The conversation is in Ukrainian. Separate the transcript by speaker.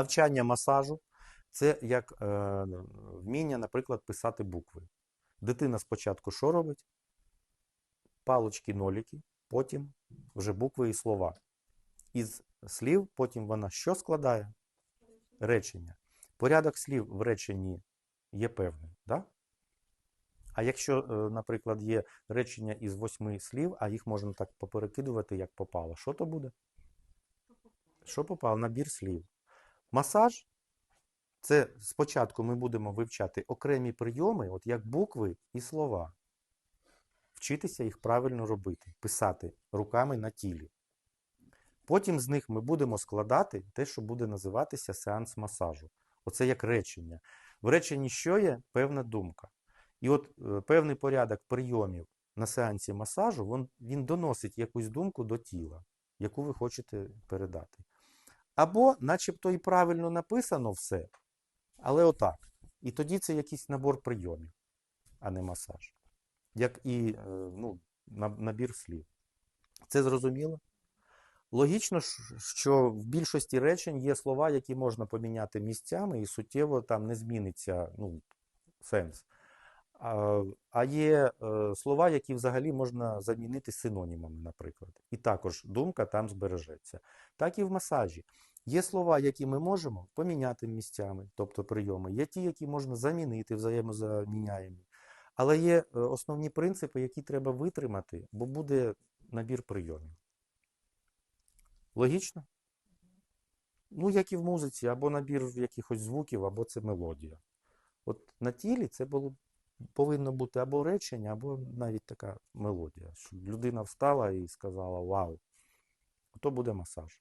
Speaker 1: Навчання масажу це як е, вміння, наприклад, писати букви. Дитина спочатку що робить? Палочки, ноліки, потім вже букви і слова. Із слів потім вона що складає? Речення. Порядок слів в реченні є певний. Да? А якщо, е, наприклад, є речення із восьми слів, а їх можна так поперекидувати, як попало, що то буде? Що попало? Набір слів. Масаж це спочатку ми будемо вивчати окремі прийоми, от як букви і слова. Вчитися їх правильно робити, писати руками на тілі. Потім з них ми будемо складати те, що буде називатися сеанс масажу. Оце як речення. В реченні що є? Певна думка. І от е, певний порядок прийомів на сеансі масажу, він, він доносить якусь думку до тіла, яку ви хочете передати. Або, начебто, і правильно написано все, але отак. І тоді це якийсь набор прийомів, а не масаж. Як і е, ну, набір слів. Це зрозуміло? Логічно, що в більшості речень є слова, які можна поміняти місцями, і суттєво там не зміниться ну, сенс. А, є е, слова, які взагалі можна замінити синонімами, наприклад. І також думка там збережеться. Так і в масажі. Є слова, які ми можемо поміняти місцями, тобто прийоми. Є ті, які можна замінити, взаємозаміняємі. Але є е, основні принципи, які треба витримати, бо буде набір прийомів. Логічно? Ну, як і в музиці, або набір якихось звуків, або це мелодія. От на тілі це було, повинно бути або речення, або навіть така мелодія. Щоб людина встала і сказала Вау, то буде масаж.